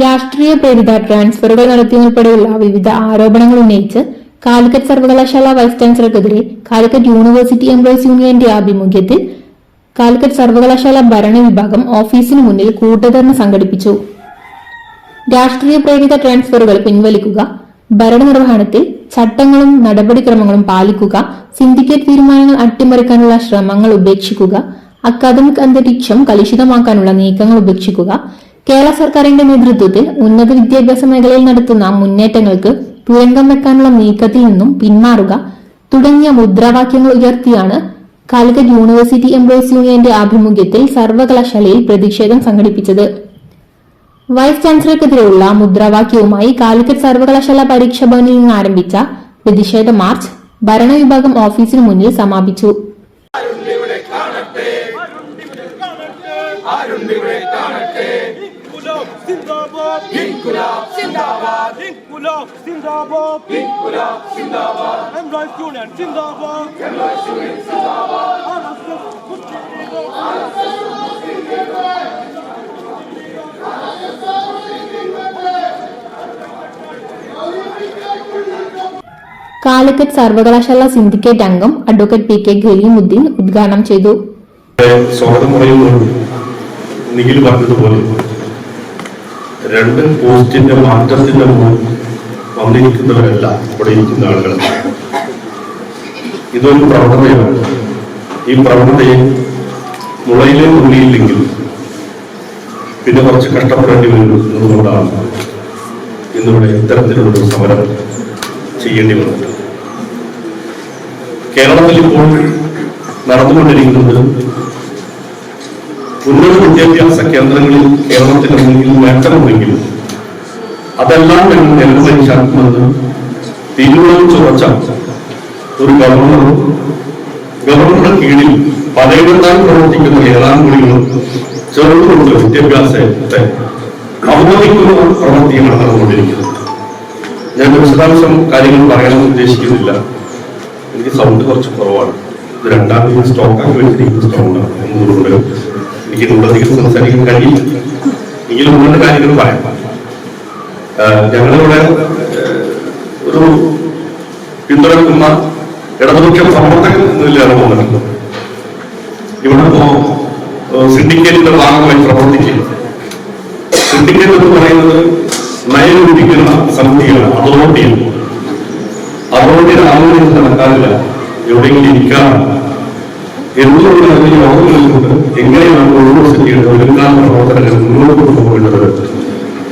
രാഷ്ട്രീയ പ്രേരിത ട്രാൻസ്ഫറുകൾ നടത്തിയതുൾപ്പെടെയുള്ള വിവിധ ആരോപണങ്ങൾ ഉന്നയിച്ച് കാലിക്കറ്റ് സർവകലാശാല വൈസ് ചാൻസലർക്കെതിരെ കാലിക്കറ്റ് യൂണിവേഴ്സിറ്റി എംപ്ലോയീസ് യൂണിയന്റെ ആഭിമുഖ്യത്തിൽ കാലിക്കറ്റ് സർവകലാശാല ഭരണവിഭാഗം ഓഫീസിന് മുന്നിൽ കൂട്ടധർണ സംഘടിപ്പിച്ചു. രാഷ്ട്രീയ പ്രേരിത ട്രാൻസ്ഫറുകൾ പിൻവലിക്കുക ഭരണനിർവഹണത്തിൽ ചട്ടങ്ങളും നടപടിക്രമങ്ങളും പാലിക്കുക സിൻഡിക്കേറ്റ് തീരുമാനങ്ങൾ അട്ടിമറിക്കാനുള്ള ശ്രമങ്ങൾ ഉപേക്ഷിക്കുക അക്കാദമിക് അന്തരീക്ഷം കലുഷിതമാക്കാനുള്ള നീക്കങ്ങൾ ഉപേക്ഷിക്കുക കേരള സർക്കാരിന്റെ നേതൃത്വത്തിൽ ഉന്നത വിദ്യാഭ്യാസ മേഖലയിൽ നടത്തുന്ന മുന്നേറ്റങ്ങൾക്ക് തുരങ്കം വെക്കാനുള്ള നീക്കത്തിൽ നിന്നും പിന്മാറുക തുടങ്ങിയ മുദ്രാവാക്യങ്ങൾ ഉയർത്തിയാണ് കാലിക്കറ്റ് യൂണിവേഴ്സിറ്റി എംപ്ലോയീസ് യൂണിയന്റെ ആഭിമുഖ്യത്തിൽ സർവകലാശാലയിൽ പ്രതിഷേധം സംഘടിപ്പിച്ചത്. വൈസ് ചാൻസലർക്കെതിരെയുള്ള മുദ്രാവാക്യവുമായി കാലിക്കറ്റ് സർവകലാശാല പരീക്ഷാ ഭവനിൽ നിന്ന് ആരംഭിച്ച പ്രതിഷേധ മാർച്ച് ഭരണവിഭാഗം ഓഫീസിന് മുന്നിൽ സമാപിച്ചു. Zindabad İnkılap zindabad İnkılap zindabad İnkılap zindabad Emrah Union zindabad Emrah Student zindabad Anasını Calicut സർവകലാശാല സിൻഡിക്കേറ്റ് അംഗം അഡ്വക്കേറ്റ് പി കെ ഖലീമുദ്ദീൻ ഉദ്ഘാടനം ചെയ്തു സ്വാഗതം പറയുമ്പോൾ നിഖിൽ പറഞ്ഞതുപോലെ രണ്ട് പോസ്റ്റിന്റെ മാറ്റത്തിന്റെ മുകളിൽ വന്നിരിക്കുന്നവരല്ല ഇവിടെ ഇരിക്കുന്ന ആളുകൾ. ഇതൊരു പ്രവണതയാണ്. ഈ പ്രവണതയെ മുളയിലെ ഉള്ളിയില്ലെങ്കിൽ പിന്നെ കുറച്ച് കഷ്ടപ്പെടേണ്ടി വരും എന്നുകൊണ്ടാണ് ഇന്നിവിടെ ഇത്തരത്തിലുള്ളൊരു സമരം ചെയ്യേണ്ടി വന്നത്. കേരളത്തിൽ ഇപ്പോൾ നടന്നുകൊണ്ടിരിക്കുന്നത് ഉന്നത വിദ്യാഭ്യാസ കേന്ദ്രങ്ങളിൽ കേരളത്തിൽ മുന്നിൽ നേട്ടമുണ്ടെങ്കിലും അതെല്ലാം ഞങ്ങൾ നിലനിൽക്കുന്നത് തീരുമാനിച്ചുറച്ച ഒരു ഗവർണറും ഗവർണറുടെ കീഴിൽ പലയിടത്തായി പ്രവർത്തിക്കുന്ന ഏതാണ്ടുകളും ചെറുതുകൊണ്ട് വിദ്യാഭ്യാസത്തെ അവഗണിക്കുന്ന പ്രവൃത്തിയാണ് നടന്നുകൊണ്ടിരിക്കുന്നത്. ഞാൻ വിശദാംശം കാര്യങ്ങൾ പറയാനൊന്നും ഉദ്ദേശിക്കുന്നില്ല. എനിക്ക് സൗണ്ട് കുറച്ച് കുറവാണ്. ഇത് സ്റ്റോക്ക് ആക്കി വെച്ചിരിക്കുന്ന സൗണ്ടാണ് എന്നതുകൊണ്ട് എനിക്ക് കൂടുതലധികം സംസാരിക്കാൻ കഴിയില്ല എങ്കിലും മൂന്ന് കാര്യങ്ങൾ പറയാം ഞങ്ങളിവിടെ ഒരു പിന്തുണക്കുന്ന ഇടതുപക്ഷ പ്രവർത്തകൻ എന്നതിലാണ് പോകുന്നത് ഇവിടെ ഇപ്പോ സിൻഡിക്കേറ്റിന്റെ ഭാഗമായി പ്രവർത്തിക്കുന്നു സിൻഡിക്കേറ്റ് എന്ന് പറയുന്നത് നയരൂപിക്കുന്ന സമിതികളാണ് അതോറിറ്റിയിൽ അതോറിറ്റിയുടെ ആലോചന നടക്കാറില്ല എവിടെയെങ്കിലും ഇരിക്കാറാണ് എന്തുകൊണ്ട് അതിന് യോഗങ്ങളിലുണ്ട് എങ്ങനെയാണ് യൂണിവേഴ്സിറ്റിയുടെ ഒരുക്കാൻ പ്രവർത്തനങ്ങൾ മുന്നോട്ട് കൊണ്ടുപോകേണ്ടത്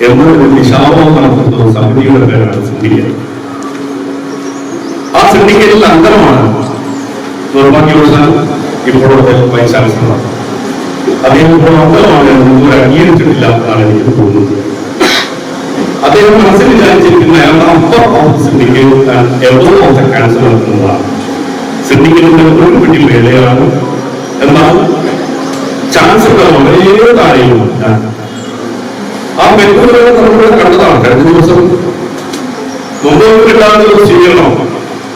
എന്നൊരു വിശാലം നടത്തുന്ന സമിതിയുടെ പേരാണ് സിൻഡിക്കേറ്റ് ആ സിൻഡിക്കേറ്റിൽ അംഗമാണ് നിർഭാഗ്യവശാൽ ഇപ്പോഴത്തെ വൈസ് ചാൻസലർ അദ്ദേഹം ഇപ്പോൾ അംഗമാണ് മുമ്പ് അംഗീകരിച്ചിട്ടില്ല എന്നാണ് എനിക്ക് തോന്നുന്നത് അദ്ദേഹം മനസ്സിൽ വിചാരിച്ചിരിക്കുന്ന upper of syndicate above of the എന്നതാണ് ഒരു പിടി മേലെയാണ് എന്നാൽ ചാൻസലർ വളരെ താഴെയുമില്ല ആ വ്യക്തികളെ നമ്മളിവിടെ കണ്ടതാണ്. കഴിഞ്ഞ ദിവസം മുമ്പ് കിട്ടാത്ത ഒരു സ്വീകരണം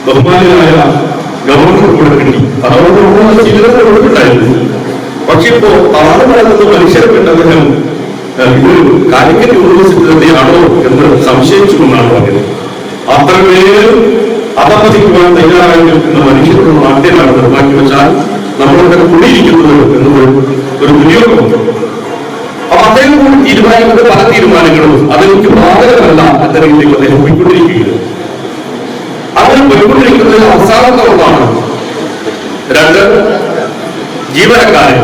ബഹുമാനായ ഗവർണർ കൂടെ കിട്ടി അതുകൊണ്ട് നമ്മൾ സ്വീകരണം കൊടുത്തിട്ടായിരുന്നു പക്ഷെ ഇപ്പോ താഴെ നടക്കുന്ന മനുഷ്യരെ കണ്ട അദ്ദേഹം ഏഹ്, ഇത് കാലിക്കറ്റ് യൂണിവേഴ്സിറ്റി തന്നെയാണോ എന്ന് സംശയിച്ചുകൊണ്ടാണ് പറഞ്ഞത്. അത്രമേൽ അപഹസിക്കുവാൻ തയ്യാറായി നിൽക്കുന്ന മനുഷ്യരുടെ നാട്ടിലാണ് നിർമ്മാക്കി വെച്ചാൽ നമ്മളൊക്കെ കൂടിയിരിക്കുന്നത് എന്നൊരു ഒരു ദുര്യോഗമുണ്ട് അപ്പൊ അദ്ദേഹം കൂടി പല തീരുമാനങ്ങളും അതെനിക്ക് ബാധകമല്ല അത്തരത്തിലേക്ക് അദ്ദേഹം പോയിക്കൊണ്ടിരിക്കുകയാണ്. അങ്ങനെ പോയിക്കൊണ്ടിരിക്കുന്നത് അവസാനത്തെ ഒന്നാണ് രണ്ട് ജീവനക്കാരൻ.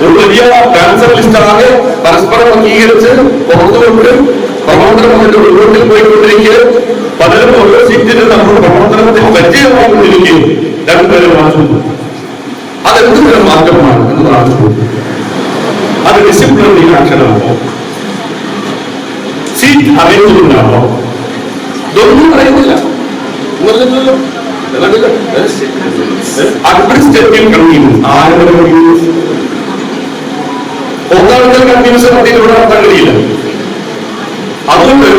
ഒരു വലിയ ക്യാൻസർ ലിസ്റ്റാകെ പരസ്പരം അംഗീകരിച്ച് പുറത്തുകൊണ്ട് പ്രവർത്തനം അതിന്റെ ഉള്ളിൽ പോയിക്കൊണ്ടിരിക്കുക പലരും ഓരോ സീറ്റിന് നമ്മുടെ പ്രവർത്തനത്തിൽ പരിചയമായിക്കൊണ്ടിരിക്കുകയും രണ്ടുപേരും മാറ്റുന്നു അതെന്ത് തരം മാറ്റമാണ് എന്നതാണ് ചോദ്യം. അത് ഡിസിപ്ലിനറി ആക്ഷനാണോ സീറ്റ് ആണോ ഇതൊന്നും അറിയുന്നില്ല. അഡ്മിനിസ്ട്രേറ്റീവ് കൺവീനൻസ് ആരുടെ കൺവീനൻസ് ഒന്നാമത്തെ കൺവീനൻസ് പദ്ധതി ഇവിടെ നടത്താൻ കഴിയില്ല. അതുകൊണ്ട്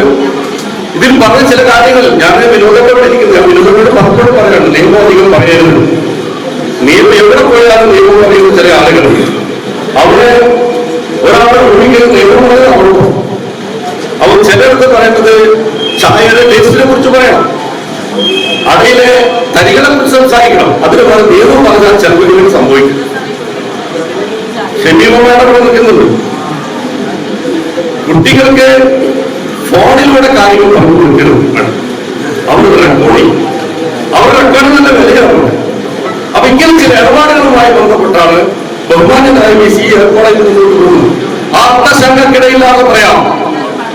ഇതിൽ പറഞ്ഞ ചില കാര്യങ്ങൾ ഞാൻ വിനോദത്തോടെ ഇരിക്കുന്നത് വിനോദത്തോട് പലപ്പോഴും പറയാണ് നിയമം അധികം പറയരുത്. നിയമം എവിടെ പോയാലും നിയമം പറയുന്ന ചില ആളുകളുണ്ട്. അവിടെ ഒരാളെ ഒഴിക്കൽ നിയമം പറയാൻ അവിടെ അവർ ചിലർക്ക് പറയുന്നത് ചായയുടെ ടേസ്റ്റിനെ കുറിച്ച് പറയാം അടയിലെ തരികളെ കുറിച്ച് സംസാരിക്കണം. അതിന് പറഞ്ഞ നിയമം പറഞ്ഞാൽ ചിലപ്പോൾ സംഭവിക്കും. ക്ഷമീപമായിട്ട് അവിടെ നിൽക്കുന്നത് കുട്ടികൾക്ക് ഫോണിലൂടെ കാര്യങ്ങൾ പറഞ്ഞു കൊടുക്കണം അവരുടെ റെക്കോർഡിങ് അവരുടെ റെക്കോർഡിന്റെ വിലയാണ്. അപ്പൊ ഇങ്ങനെ ചില ഇടപാടുകളുമായി ബന്ധപ്പെട്ടാണ് ആത്മശങ്കക്കിടയില്ലാതെ പറയാം.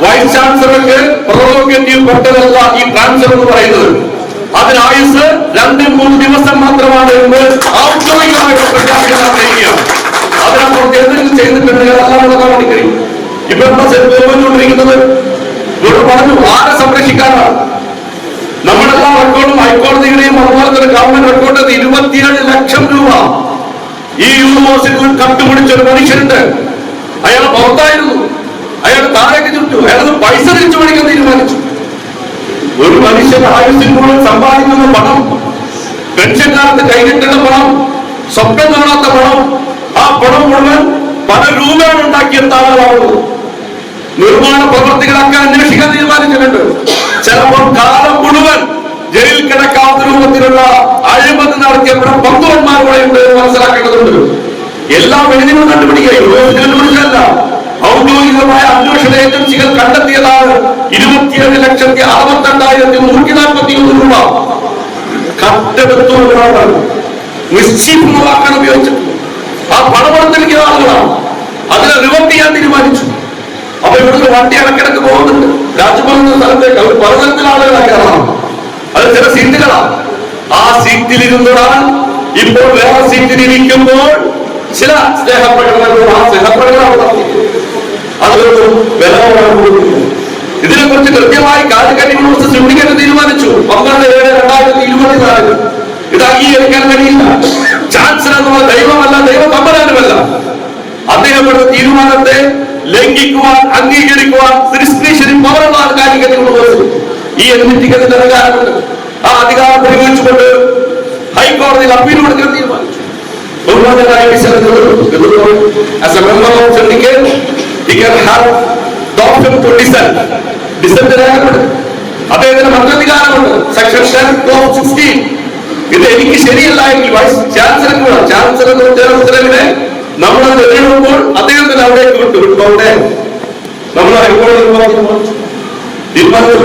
വൈസ് ചാൻസലർക്ക് ഈ ട്രാൻസ്ഫർ എന്ന് പറയുന്നത്. അതിനായുസ് രണ്ട് മൂന്ന് ദിവസം മാത്രമാണ് എന്ന് ഔദ്യോഗികമായിട്ട് പ്രഖ്യാപിക്കാൻ എന്തെങ്കിലും ചെയ്തിട്ടുണ്ടെങ്കിൽ ഇപ്പൊ എന്താ ചെയ്തുകൊണ്ടിരിക്കുന്നത് ഇവിടെ പറഞ്ഞു ആരെ സംരക്ഷിക്കാനാണ്. നമ്മളെല്ലാ റെക്കോർഡും ഹൈക്കോടതിയുടെയും അതുപോലെ തന്നെ ഗവൺമെന്റ് റെക്കോർഡ് ഇരുപത്തിയേഴ് ലക്ഷം രൂപ ഈ യൂണിവേഴ്സിറ്റിയിൽ കട്ടുപിടിച്ച ഒരു മനുഷ്യനുണ്ട്. അയാൾ പുറത്തായിരുന്നു. അയാൾ താഴേക്ക് ചുറ്റു. അയാളത് പൈസ തിരിച്ചു മേടിക്കാൻ തീരുമാനിച്ചു. ഒരു മനുഷ്യൻ ആയുസിനുള്ളിൽ സമ്പാദിക്കുന്ന പണം പെൻഷൻകാലത്ത് കൈകെട്ടുന്ന പണം സ്വപ്നം കാണാത്ത പണം ആ പണം മുഴുവൻ പല രൂപയാണ് ഉണ്ടാക്കിയ ആളുകളാവുന്നത് നിർമ്മാണ പ്രവൃത്തികളൊക്കെ അന്വേഷിക്കാൻ തീരുമാനിച്ചിട്ടുണ്ട്. ചിലപ്പോൾ കാലം മുഴുവൻ ജയിലിൽ കിടക്കാവുന്ന രൂപത്തിലുള്ള അഴിമതി നടത്തിയ ബന്ധുവന്മാർ കൂടെ ഉണ്ട് എന്ന് മനസ്സിലാക്കേണ്ടതുണ്ട്. എല്ലാം എഴുതിനും കണ്ടുപിടിക്കുക. ഔദ്യോഗികമായ അന്വേഷണ ഏജൻസികൾ കണ്ടെത്തിയതാണ് ഇരുപത്തിയേഴ് ലക്ഷത്തി അറുപത്തി രണ്ടായിരത്തി നൂറ്റി നാൽപ്പത്തി ഒന്ന് രൂപ കട്ടെടുത്തു ഉപയോഗിച്ചിട്ടുണ്ട്. ആ പണമെടുത്തിരിക്കുന്ന ആളുകളാണ്. അതിനെ റിവർട്ട് ചെയ്യാൻ തീരുമാനിച്ചു. ഇവിടുന്ന് വണ്ടി ഇടക്കിടക്ക് പോകുന്നുണ്ട് രാജ്ഭവൻ സ്ഥലത്തേക്ക് അവർ പലതരത്തിൽ ആളുകളെ കയറണം. അത് ചില സീറ്റുകളാണ്. ആ സീറ്റിലിരുന്നൊരാൾ ഇപ്പോൾ വേറെ സീറ്റിലിരിക്കുമ്പോൾ ചില സ്നേഹപ്രകടനങ്ങളും ആ സ്നേഹപ്രകടനം ഇതിനെ കുറിച്ച് കൃത്യമായി കാലിക്കറ്റ് യൂണിവേഴ്സിറ്റി സിൻഡിക്കേറ്റ് തീരുമാനിച്ചു. പന്ത്രണ്ട് ഏഴ് രണ്ടായിരത്തി ഇരുപത്തിനാലിൽ. ഇത് അംഗീകരിക്കാൻ കഴിയില്ല. ചാൻസലർ എന്നുള്ള ദൈവമല്ല ദൈവ തമ്പരാനുമല്ല അദ്ദേഹം തീരുമാനത്തെ ലംഘിക്കുവാൻ അംഗീകരിക്കുവാൻ സൃഷ്ടിശ്വരി പവറുള്ള കാലിക്കറ്റ് യൂണിവേഴ്സിറ്റി ഈ എൻമിറ്റിക്ക് അതിന്റെ അധികാരമുണ്ട് ആ അധികാരം ഉപയോഗിച്ചുകൊണ്ട് ഹൈക്കോടതിയിൽ അപ്പീൽ കൊടുക്കാൻ തീരുമാനിച്ചു. ബഹുമാന്യനായ വിശദ as a member of syndicate he can have the option section clause sixteen. ഇത് എനിക്ക് ശരിയല്ല എങ്കിൽ ചാൻസലർ ചാൻസലർ ഉത്തരവിനെ നമ്മൾ തെളിയിടുമ്പോൾ അദ്ദേഹത്തിന് അവിടേക്ക് വിട്ടു വിട്ടു അവിടെ നമ്മൾ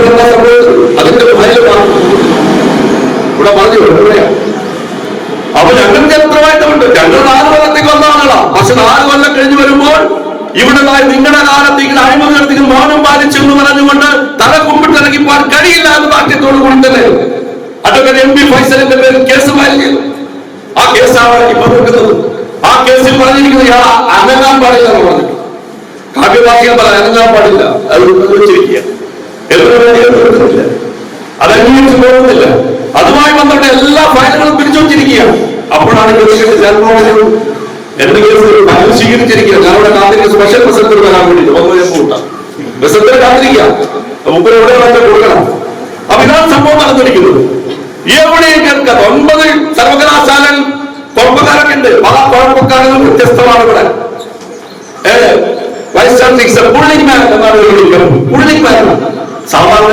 എന്താ അതിന്റെ ഇവിടെ പറഞ്ഞു അപ്പൊ ഞങ്ങൾക്ക് എത്രമായിട്ടുണ്ട് ഞങ്ങൾ നാല് കൊല്ലത്തേക്ക് വന്ന പക്ഷെ നാല് കൊല്ലം കഴിഞ്ഞു വരുമ്പോൾ ഇവിടെ നിങ്ങളുടെ കാലത്തേക്ക് അഴിമതി നടത്തി മൗനം പാലിച്ചു എന്ന് പറഞ്ഞുകൊണ്ട് തല കുമ്പിട്ട് പോകാൻ കഴിയില്ല എന്ന് വാക്യത്തോട് കൂടി തന്നെ അഡ്വക്കേറ്റ് എം പി ഫൈസലിന്റെ പേരിൽ കേസ് ഫയൽ ചെയ്തു. ആ കേസാണ് ഇപ്പൊ നിൽക്കുന്നത്. ആ കേസിൽ പറഞ്ഞിരിക്കുന്നത് ഇയാൾ അനങ്ങാൻ പാടില്ല എന്ന് പറഞ്ഞു കാവ്യവാക്യം പറയാൻ അനങ്ങാൻ പാടില്ല. അത് അംഗീകരിച്ചു പോകുന്നില്ല അതുമായി ബന്ധപ്പെട്ട എല്ലാ ഫയലുകളും പിടിച്ചു വച്ചിരിക്കുകയാണ് അപ്പോഴാണ് ജനറൽ എന്റെ സ്വീകരിച്ചിരിക്കുക ഞാൻ അവിടെ കാത്തിരിക്കുക സ്പെഷ്യൽ പ്രസന്റർ വരാൻ വേണ്ടിയിട്ട്. വന്നു ഞാൻ കൂട്ടാം. പ്രസന്റർ കാത്തിരിക്കുക മുമ്പിൽ എവിടെ വേണ്ട കൊടുക്കണം. അപ്പൊ ഇതാണ് സംഭവം നടന്നിരിക്കുന്നത്. കുഴപ്പക്കാരൊക്കെ ഉണ്ട് പല കുഴപ്പക്കാരും വ്യത്യസ്തമാണ് ഇവിടെ. സാധാരണ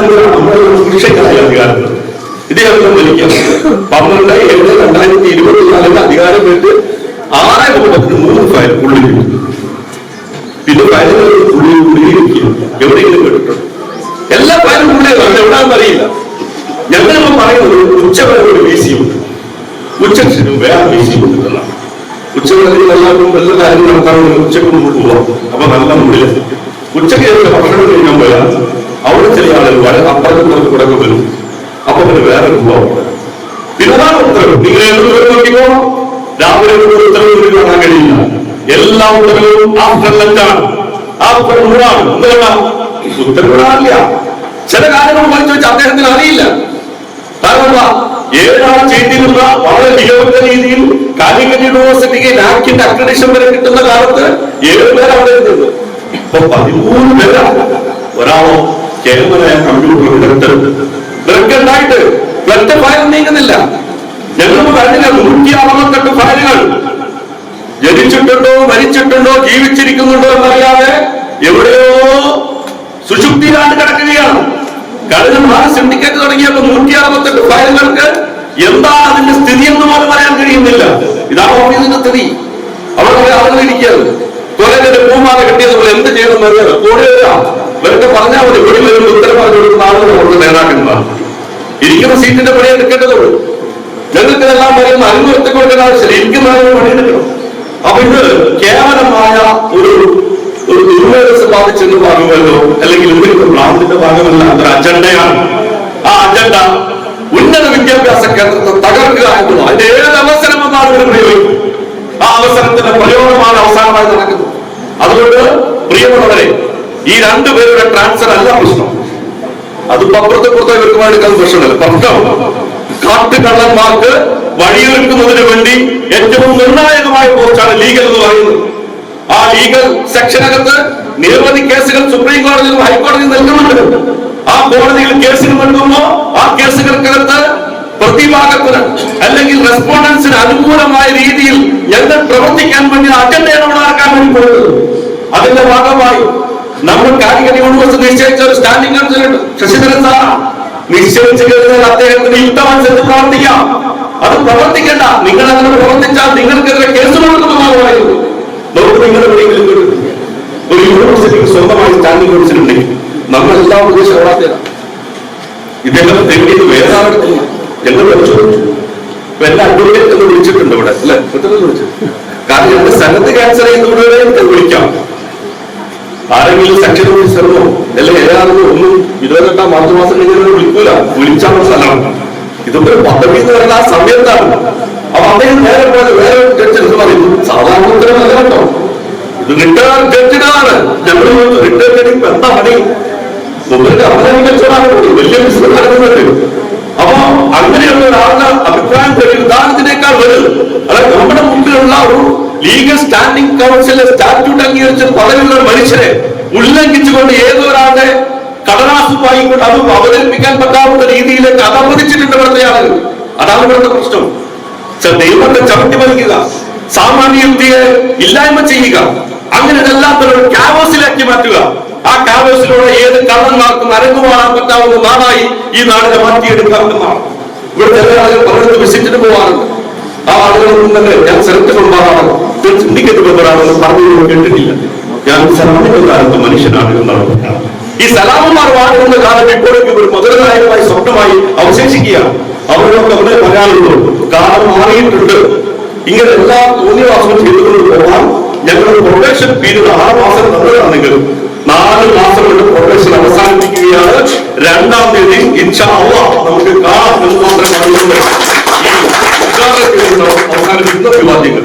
എല്ലാ ഫയലും അറിയില്ല. പറയുന്നത് ഉച്ചവരെ ഒരു ഉച്ചയ്ക്ക് വേറെ വി സി ഉണ്ട് ഉച്ചവെള്ളത്തിൽ എല്ലാവർക്കും വല്ല കാര്യം നടത്താറുണ്ട് ഉച്ചയ്ക്ക് മുമ്പോട്ട് പോവാം അപ്പൊ നല്ല മുടില്ല ഉച്ചയ്ക്ക് ശേഷം ഭക്ഷണം കഴിക്കാൻ പോയാൽ അവിടെ ചില ആളുകൾ വരെ അപ്പുറത്തും നമുക്ക് കൂടെ വരും അപ്പൊ പിന്നെ വേറെ പോവാം പിന്നതാണ് ഉത്തരവ് നിങ്ങൾ ഏതൊരു നോക്കിക്കോ രാവിലെ ഒരു ഉത്തരവ് കാണാൻ കഴിയില്ല എല്ലാ ഉത്തരവും ആഫ്റ്റർ ലഞ്ചാണ് ആഫ്റ്റർ നൂറാണ് എന്തുകൊണ്ടാണ് ഉത്തരവിടാറില്ല ചില കാര്യങ്ങൾ പഠിച്ചു വെച്ച് അദ്ദേഹത്തിന് അറിയില്ല കാരണം ഏഴാൾ ചെയ്തിരുന്ന വളരെ വിയോഗ രീതിയിൽ കാലിക്കറ്റ് യൂണിവേഴ്സിറ്റിക്ക് നാക്കിന്റെ അക്രഡിഷൻ വരെ കിട്ടുന്ന കാലത്ത് ഏഴ് അവിടെ ഇരുന്നത് ഇപ്പൊ പതിമൂന്ന് പേരാണ്. ഒരാളോ കേവലമായ കമ്പ്യൂട്ടർ ഉണ്ടായിട്ട് ഒറ്റ ഫയൽ നീങ്ങുന്നില്ല. ഞങ്ങൾ കഴിഞ്ഞ നൂറ്റി അറുപത്തെട്ട് ഫയലുകൾ. ജനിച്ചിട്ടുണ്ടോ മരിച്ചിട്ടുണ്ടോ ജീവിച്ചിരിക്കുന്നുണ്ടോ എന്നറിയാതെ എവിടെയോ സുഷുപ്തിയിലാണ്ട് കിടക്കുകയാണ്. കഴിഞ്ഞ നാല് സിൻഡിക്കേറ്റ് തുടങ്ങിയപ്പോൾ നൂറ്റി അറുപത്തെട്ട് ഫയലുകൾക്ക് എന്താണ് അതിന്റെ സ്ഥിതി എന്ന് പോലും പറയാൻ കഴിയുന്നില്ല. ഇതാണ് ഓഫീസിന്റെ സ്ഥിതി. അവിടെ ആളുകൾ ഇരിക്കുന്നത് കുറെ പേര് പൂമാല കെട്ടിയതുപോലെ എന്ത് ചെയ്യണമെന്ന് അറിയാം കൂടെ വരാം വെറുതെ പറഞ്ഞാൽ മതി. വെളി വരുമ്പോൾ ഉത്തരം പറഞ്ഞു കൊടുക്കുന്ന ആളുകൾ അവർക്ക് നേതാക്കന്മാർ. ഇരിക്കുന്ന സീറ്റിന്റെ പണി എടുക്കേണ്ടതുള്ളൂ ഞങ്ങൾക്ക് ഇതെല്ലാം പറയുന്ന അനുഭവത്തെ കൊടുക്കേണ്ട ആവശ്യമില്ല. ഇരിക്കുന്ന പണിയെടുക്കണം. അപ്പൊ ഇത് കേവലമായ ഒരു ഒരു ദുർമേധസ് ബാധിച്ചെന്ന് ഭാഗമല്ലോ അല്ലെങ്കിൽ ഒരു പ്രാന്തിന്റെ ഭാഗമല്ല അതൊരു അജണ്ടയാണ്. ആ അജണ്ട ഉന്നത വിദ്യാഭ്യാസ കേന്ദ്രത്തെ തകർക്കുക എന്നുള്ളത് അതിന്റെ ഏത് അവസരം വന്നാലും ഇവർ പ്രയോഗിക്കും ആ അവസരത്തിന്റെ പ്രയോഗമാണ് അവസാനമായി നടക്കുന്നത്. അതുകൊണ്ട് പ്രിയമുള്ളവരെ ഈ രണ്ടുപേരുടെ ട്രാൻസ്ഫർ അല്ല പ്രശ്നം. അത് പപ്പുറത്തെ പുറത്തെ ഇവർക്ക് എടുക്കാൻ പ്രശ്നമല്ല പ്രശ്നം കാട്ടുകള്ളന്മാർക്ക് വഴിയൊരുക്കുന്നതിന് വേണ്ടി ഏറ്റവും നിർണായകമായ പോസ്റ്റാണ് ലീഗൽ എന്ന് പറയുന്നത്. ആ ലീഗൽ സെക്ഷനകത്ത് നിരവധി കേസുകൾ സുപ്രീം കോടതിയിലും ഹൈക്കോടതിയിൽ നൽകുന്നുണ്ട്. ആ കോടതിയിൽ കേസുകൾ നൽകുമ്പോ ആ കേസുകൾക്കകത്ത് പ്രതിഭാഗത്തിന് അല്ലെങ്കിൽ റെസ്പോണ്ടൻസിന് അനുകൂലമായ രീതിയിൽ ഞങ്ങൾ പ്രവർത്തിക്കാൻ വേണ്ടി അജണ്ടയാണ് ഉണ്ടാക്കാൻ വേണ്ടി പോകുന്നത്. അതിന്റെ ഭാഗമായി നമ്മൾ കാലിക്കറ്റ് യൂണിവേഴ്സിറ്റി നിശ്ചയിച്ച ഒരു സ്റ്റാൻഡിംഗ് ഉണ്ട് ശശിധരൻ സാർ നിശ്ചയിച്ചു കഴിഞ്ഞാൽ അദ്ദേഹത്തിന് യുക്തമനുസരിച്ച് പ്രവർത്തിക്കാം. അത് പ്രവർത്തിക്കണ്ട. നിങ്ങൾ അങ്ങനെ പ്രവർത്തിച്ചാൽ നിങ്ങൾക്കെതിരെ കേസ് കൊടുക്കുന്നതാണ് പറയുന്നത് നമുക്ക് നിങ്ങളുടെ. ഒരു യൂണിവേഴ്സിറ്റിക്ക് സ്വന്തമായി സ്റ്റാൻഡിംഗ് ഉണ്ടെങ്കിൽ നമ്മൾ എല്ലാ ഓടാത്തതാണ് ഇദ്ദേഹം തെങ്ങിയത് വേറെ ആളെടുത്തില്ല ഞങ്ങൾ എന്നെ അഡ്വക്കേറ്റ് എന്ന് വിളിച്ചിട്ടുണ്ട് ഇവിടെ. അല്ലെ? കാരണം എന്റെ സ്ഥലത്ത് ക്യാൻസർ വിളിക്കാം. ആരെങ്കിലും സെക്ഷൻ ഓഫീസറിനോ അല്ലെങ്കിൽ ഏതാണെന്നോ ഒന്നും ഇരുപത്തെട്ടാം മാർച്ച് മാസം കഴിഞ്ഞാൽ വിളിക്കൂല. വിളിച്ചാണ് സ്ഥലം ഇതൊക്കെ പദ്ധതി എന്ന് പറയുന്ന ആ സമയത്താണ്. അപ്പൊ അദ്ദേഹം നേരെ പോലെ വേറെ ഒരു ജഡ്ജ് എന്ന് പറയും സാധാരണ ഉത്തരവല്ല കേട്ടോ ഇത് റിട്ടയർ ജഡ്ജിനാണ് ഞങ്ങൾ റിട്ടയർ ജഡ്ജി എന്താ പണി? വലിയ ബിസിനസ് നടക്കുന്നുണ്ട്. അപ്പൊ അങ്ങനെയുള്ള ഒരാളുടെ അഭിപ്രായം ഒരു വലുത്. അതായത് നമ്മുടെ മുമ്പിലുള്ള ഒരു ലീഗൽ സ്റ്റാൻഡിംഗ് കൗൺസിലെ സ്റ്റാറ്റ്യൂട്ട് അംഗീകരിച്ച പദവിയുള്ള മനുഷ്യരെ ഉല്ലംഘിച്ചുകൊണ്ട് ഏതോ ഒരാളുടെ കടലാസ് വായിക്കൊണ്ട് അത് അവതരിപ്പിക്കാൻ പറ്റാവുന്ന രീതിയിലേക്ക് അതപ്പതിച്ചിട്ടുണ്ട് ഇവിടുത്തെ ആളുകൾ. അതാണ് ഇവിടുത്തെ പ്രശ്നം. ദൈവത്തെ ചവിട്ടി വലിക്കുക സാമാന്യ യുക്തിയെ ഇല്ലായ്മ ചെയ്യുക അങ്ങനെ ഒരു ക്യാവസിലാക്കി മാറ്റുക. ആ ക്യാവസിലൂടെ ഏത് കള്ളന്മാർക്കും അരങ്ങുമാറാൻ പറ്റാവുന്ന നാടായി ഈ നാടിനെ മാറ്റിയെടുക്കാവുന്നതാണ് ഇവിടെ ചില ആളുകൾ വിസിറ്റിന് പോകാറുണ്ട്. ആ ആളുകളൊന്നും തന്നെ ഞാൻ സ്ഥലത്ത് കൊണ്ടാണ് സിൻഡിക്കേറ്റ് മെമ്പറാണെന്ന് പറഞ്ഞു കേട്ടിട്ടില്ല. ഞാൻ സലാമിന്റെ കാലത്ത് മനുഷ്യനാണ് എന്നാണ് ഈ സലാമന്മാർ വാഴുന്ന കാലം ഇപ്പോഴേക്കും ഒരു മുതലായകമായി സ്വപ്നമായി അവശേഷിക്കുകയാണ്. അവരോടൊക്കെ അവിടെ പറയാനുള്ളൂ കാലം മാറിയിട്ടുണ്ട്. ഇങ്ങനെ എല്ലാ തോന്നിവാസവും ചെയ്തുകൊണ്ട് ഞങ്ങളുടെ പ്രൊഡക്ഷൻ പീരീഡ് ആറ് മാസം തന്നതാണെങ്കിലും നാല് മാസം കൊണ്ട് പ്രൊഡക്ഷൻ അവസാനിപ്പിക്കുകയാണ്. രണ്ടാം തീയതി നമുക്ക് അവസാനിപ്പിക്കുന്ന വിവാദ്യങ്ങൾ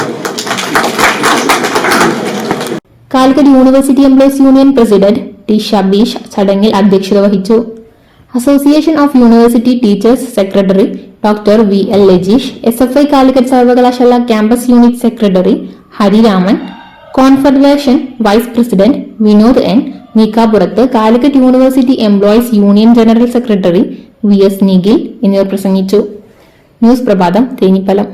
Calicut university employees union president T Shabeesh ചടങ്ങിൽ അധ്യക്ഷത വഹിച്ചു. Association of university teachers secretary doctor V L Lajeesh S F I Calicut സർവകലാശാല campus unit secretary Hariraman confederation vice president Vinod N Neekkapurath Calicut university employees union general secretary V S Nikhil എന്നിവർ പ്രസംഗിച്ചു. News പ്രഭാതം തേനിപ്പലം.